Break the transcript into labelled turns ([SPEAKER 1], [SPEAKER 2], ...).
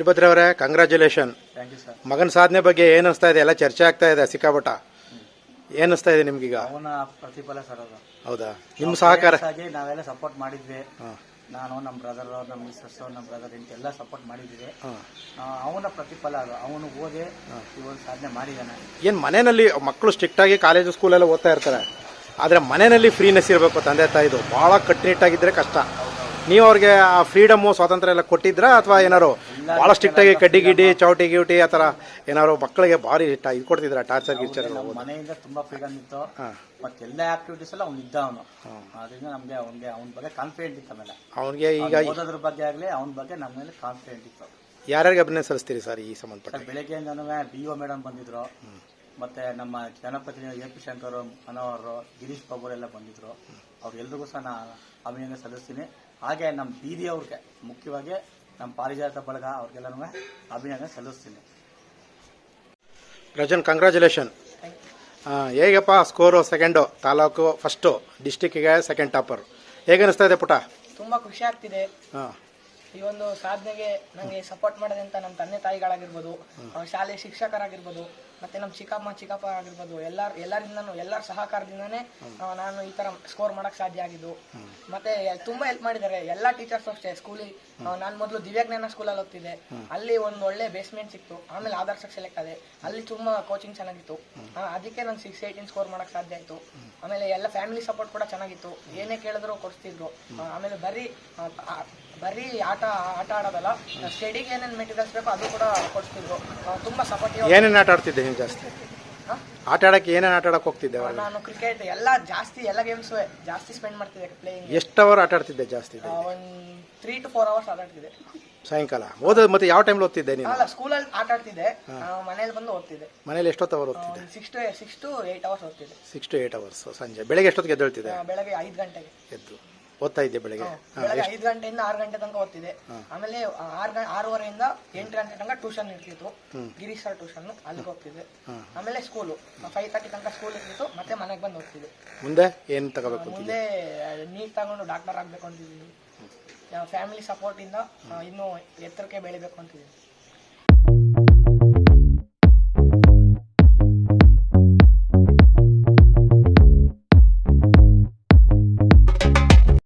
[SPEAKER 1] ವೀರಭದ್ರ ಅವರ congratulation
[SPEAKER 2] thank you sir
[SPEAKER 1] ಮಗನ ಸಾಧನೆ ಬಗ್ಗೆ ಏನು ಅನಿಸ್ತಾ ಇದೆ? ಎಲ್ಲ ಚರ್ಚೆ ಆಗ್ತಾ ಇದೆ ಸಿಕ್ಕಾಪಟ್ಟ. ಏನು ಅನಿಸ್ತಾ ಇದೆ ನಿಮ್ಗೀಗ?
[SPEAKER 2] ಅವನ ಪ್ರತಿಫಲ ಸರ್ ಅದು.
[SPEAKER 1] ಹೌದಾ? ನಿಮ್ಮ ಸಹಕಾರ.
[SPEAKER 2] ಆಗಿ ನಾವೆಲ್ಲ ಸಪೋರ್ಟ್ ಮಾಡಿದ್ವಿ.
[SPEAKER 1] ಹಾಂ.
[SPEAKER 2] ನಾನು ನಮ್ಮ ಬ್ರದರ್ ನಮ್ಮ ಮಿಸ್ಸಸ್ ನಮ್ಮ ಬ್ರದರ್ ಇಂತ ಎಲ್ಲ ಸಪೋರ್ಟ್ ಮಾಡಿದ್ವಿ.
[SPEAKER 1] ಹಾಂ.
[SPEAKER 2] ಅವನ ಪ್ರತಿಫಲ ಅದು. ಅವನು ಓದಿ ಇವನು ಸಾಧನೆ ಮಾಡಿದಾನೆ.
[SPEAKER 1] ಏನು ಮನೆಯಲ್ಲಿ ಮಕ್ಕಳು ಸ್ಟ್ರಿಕ್ಟಾಗಿ ಕಾಲೇಜು ಸ್ಕೂಲೆಲ್ಲ ಓದ್ತಾ ಇರ್ತಾರೆ. ಆದರೆ ಮನೆಯಲ್ಲಿ ಫ್ರೀನೆಸ್ ಇರಬೇಕು ತಂದೆ ತಾಯಿದು. ಭಾಳ ಕಟ್ಟುನಿಟ್ಟಾಗಿದ್ದರೆ ಕಷ್ಟ. ನೀವು ಅವ್ರಿಗೆ ಆ ಫ್ರೀಡಮ್ಮು ಸ್ವಾತಂತ್ರ್ಯ ಎಲ್ಲ ಕೊಟ್ಟಿದ್ರಾ? ಅಥವಾ ಏನಾರು ಭಾಳ ಸ್ಟ್ರಿಕ್ಟಾಗಿ ಕಡ್ಡಿ ಗಿಡ್ಡಿ ಚೌಟಿ ಗಿವಟಿ ಆ ಥರ ಏನಾರು ಮಕ್ಕಳಿಗೆ ಭಾರಿ ಇಷ್ಟ ಇದು ಕೊಡ್ತಿದ್ರ ಟಾರ್ಚರ್ ಗಿರ್ಚರ್
[SPEAKER 2] ನಮ್ಮ ಮನೆಯಿಂದ ತುಂಬಾ ಫ್ರೀಡಮ್ ಇತ್ತು. ಮತ್ತೆ ಎಲ್ಲ ಆಕ್ಟಿವಿಟೀಸ್ ಎಲ್ಲ ಅವ್ನು ಇದ್ದ ಅವನು. ಅದರಿಂದ ನಮ್ಗೆ ಅವನಿಗೆ ಅವ್ನ ಬಗ್ಗೆ ಕಾನ್ಫಿಡೆಂಟ್ ಇತ್ತು ಆಮೇಲೆ.
[SPEAKER 1] ಅವನಿಗೆ ಈಗ
[SPEAKER 2] ಅವ್ನು ಓದೋದ್ರ ಬಗ್ಗೆ ಆಗಲಿ ಅವ್ನ ಬಗ್ಗೆ ನಮ್ಮ ಮೇಲೆ ಕಾನ್ಫಿಡೆಂಟ್ ಇತ್ತು.
[SPEAKER 1] ಯಾರ್ಯಾರಿಗೆ ಅಭಿನಯ ಸಲ್ಲಿಸ್ತೀರಿ ಸರ್ ಈ ಸಂಬಂಧಪಟ್ಟ?
[SPEAKER 2] ಸರ್ ಬೆಳಗ್ಗೆಯಿಂದನೂ ಬಿ ಒ ಮೇಡಮ್ ಬಂದಿದ್ರು. ಮತ್ತೆ ನಮ್ಮ ಜನಪ್ರತಿನಿಧಿ ಎ ಪಿ ಶಂಕರ್ ಮನೋಹರ್ ಗಿರೀಶ್ ಬಾಬು ಎಲ್ಲ ಬಂದಿದ್ರು. ಅವ್ರೆಲ್ರಿಗೂ ಸಹ ನಾ ಅಭಿನಂದನೆ ಸಲ್ಲಿಸ್ತೀನಿ. ಹಾಗೆ ನಮ್ಮ ಬೀದಿ ಅವ್ರಿಗೆ ಮುಖ್ಯವಾಗಿ ನಮ್ಮ ಪಾರಿಜಾತ ಬಳಗ ಅವ್ರಿಗೆಲ್ಲನೂ ಅಭಿನಂದನೆ ಸಲ್ಲಿಸ್ತೀನಿ.
[SPEAKER 1] ರಜನ್ ಕಂಗ್ರ್ಯಾಚುಲೇಷನ್ ಹೇಗಪ್ಪ ಸ್ಕೋರು ಸೆಕೆಂಡು ತಾಲೂಕು ಫಸ್ಟು ಡಿಸ್ಟಿಕ್ಕಿಗೆ ಸೆಕೆಂಡ್ ಟಾಪರ್ ಹೇಗೆ ಅನಿಸ್ತಾ ಇದೆ ಪುಟ?
[SPEAKER 3] ತುಂಬಾ ಖುಷಿ ಆಗ್ತಿದೆ.
[SPEAKER 1] ಹಾಂ.
[SPEAKER 3] ಈ ಒಂದು ಸಾಧನೆಗೆ ನನಗೆ ಸಪೋರ್ಟ್ ಮಾಡೋದಂತ ನಮ್ಮ ತಂದೆ ತಾಯಿಗಳಾಗಿರ್ಬೋದು ಶಾಲೆ ಶಿಕ್ಷಕರಾಗಿರ್ಬೋದು ಮತ್ತೆ ನಮ್ಮ ಚಿಕ್ಕಮ್ಮ ಚಿಕ್ಕಪ್ಪ ಆಗಿರ್ಬೋದು ಎಲ್ಲಾರ್ ಎಲ್ಲರಿಂದನೂ ಎಲ್ಲರ ಸಹಕಾರದಿಂದನೇ ನಾನು ಈ ತರ ಸ್ಕೋರ್ ಮಾಡಕ್ ಸಾಧ್ಯ ಆಗಿದ್ದು. ಮತ್ತೆ ತುಂಬಾ ಹೆಲ್ಪ್ ಮಾಡಿದ್ದಾರೆ. ಎಲ್ಲಾ ಟೀಚರ್ಸ್ ಅಷ್ಟೇ ಸ್ಕೂಲಿಗೆ ನಾನು ಮೊದಲು ದಿವ್ಯಜ್ಞಾನ ಸ್ಕೂಲಲ್ಲಿ ಓದ್ತಿದ್ದೆ. ಅಲ್ಲಿ ಒಂದು ಒಳ್ಳೆ ಬೇಸ್ಮೆಂಟ್ ಸಿಕ್ತು. ಆಮೇಲೆ ಆದರ್ಶಕ್ಕೆ ಸೆಲೆಕ್ಟ್ ಆದೆ. ಅಲ್ಲಿ ತುಂಬಾ ಕೋಚಿಂಗ್ ಚೆನ್ನಾಗಿತ್ತು. ಅದಕ್ಕೆ ನಾನು ಸಿಕ್ಸ್ ಏಯ್ಟೀನ್ ಸ್ಕೋರ್ ಮಾಡಕ್ ಸಾಧ್ಯ ಆಯ್ತು. ಆಮೇಲೆ ಎಲ್ಲ ಫ್ಯಾಮಿಲಿ ಸಪೋರ್ಟ್ ಕೂಡ ಚೆನ್ನಾಗಿತ್ತು. ಏನೇ ಕೇಳಿದ್ರು ಕೊಡಿಸ್ತಿದ್ರು. ಆಮೇಲೆ ಬರೀ ಬರೀ ಆಟ ಆಟ ಆಡೋದಲ್ಲ. ಸ್ಟಡಿಗೆ ಏನೇನು ಮೆಟೀರಿಯಲ್ಸ್ ಬೇಕೋ ಅದು ಕೂಡ ಕೊಡಿಸ್ತಿದ್ರು. ಆ, ತುಂಬಾ ಸಪೋರ್ಟಿವ್
[SPEAKER 1] ಏನೇನು ಆಟ ಆಡ್ತಿದ್ದೆ ನೀವು ಜಾಸ್ತಿ? ಆಟ ಆಡಕ್ಕೆ ಏನೇನು ಆಟ ಆಡಕ್ಕೆ ಹೋಗ್ತಿದ್ದೆ
[SPEAKER 3] ನಾನು ಕ್ರಿಕೆಟ್ ಎಲ್ಲ ಜಾಸ್ತಿ ಎಲ್ಲ ಗೇಮ್ಸ್ ಜಾಸ್ತಿ ಸ್ಪೆಂಡ್ ಮಾಡ್ತಿದ್ದೆ ಪ್ಲೇಯಿಂಗ್
[SPEAKER 1] ಎಷ್ಟು ಅವರ್ ಆಟ ಆಡ್ತಿದ್ದೆ ಜಾಸ್ತಿ
[SPEAKER 3] ಒಂದು ತ್ರೀ ಟು ಫೋರ್ ಅವರ್ಸ್ ಆಟ ಆಡ್ತಿದ್ದೆ.
[SPEAKER 1] ಸಾಯಂಕಾಲ? ಓದೋದು ಮತ್ತೆ ಯಾವ ಟೈಮ್ಲಿ ಓದ್ತಿದ್ದೆ ನೀನು?
[SPEAKER 3] ಅಲ್ಲ ಸ್ಕೂಲಲ್ಲಿ ಆಟ ಆಡ್ತಿದ್ದೆ. ಮನೇಲಿ ಬಂದು ಓದ್ತಿದ್ದೆ.
[SPEAKER 1] ಮನೇಲಿ ಎಷ್ಟೊತ್ತು ಅವರ್ ಓದ್ತಿದ್ದೆ?
[SPEAKER 3] Six to six to eight hours ಓದ್ತಿದ್ದೆ.
[SPEAKER 1] ಸಿಕ್ಸ್ ಟು ಏಟ್ ಅವರ್ಸ್ ಸಂಜೆ. ಬೆಳಗ್ಗೆ ಎಷ್ಟೊತ್ತಿಗೆ ಎದ್ದೇಳ್ತಿದ್ದೆ?
[SPEAKER 3] ಬೆಳಗ್ಗೆ ಐದು ಗಂಟೆಗೆ.
[SPEAKER 1] ಎದ್ದು. ಓದ್ತಾ ಇದ್ದೆ ಬೆಳಗ್ಗೆ.
[SPEAKER 3] ಬೆಳಗ್ಗೆ ಐದು ಗಂಟೆಯಿಂದ ಆರು ಗಂಟೆ ತನಕ ಓದ್ತಿದ್ದೆ. ಆಮೇಲೆ ಆರು ಗಂಟೆ ಆರೂವರೆಯಿಂದ ಎಂಟು ಗಂಟೆ ತನಕ ಟ್ಯೂಷನ್ ಇರ್ತಿತ್ತು. ಗಿರೀಶ್ ಸರ್ ಟ್ಯೂಷನ್ ಅಲ್ಲಿಗೆ ಹೋಗ್ತಿದ್ದೆ. ಆಮೇಲೆ ಸ್ಕೂಲು ಫೈವ್ ತರ್ಟಿ ತನಕ ಸ್ಕೂಲ್ ಇರ್ತಿತ್ತು. ಮತ್ತೆ ಮನೆಗೆ ಬಂದು ಹೋಗ್ತಿದ್ದೆ.
[SPEAKER 1] ಮುಂದೆ ಏನು ತಗೋಬೇಕು
[SPEAKER 3] ಮುಂದೆ ನೀಟ್ ತಗೊಂಡು ಡಾಕ್ಟರ್ ಆಗ್ಬೇಕು ಅಂತಿದ್ದೀನಿ. ಫ್ಯಾಮಿಲಿ ಸಪೋರ್ಟ್ ಇಂದ ಇನ್ನು ಇನ್ನೂ ಎತ್ತರಕ್ಕೆ ಬೆಳಿಬೇಕು ಅಂತಿದ್ದೀನಿ.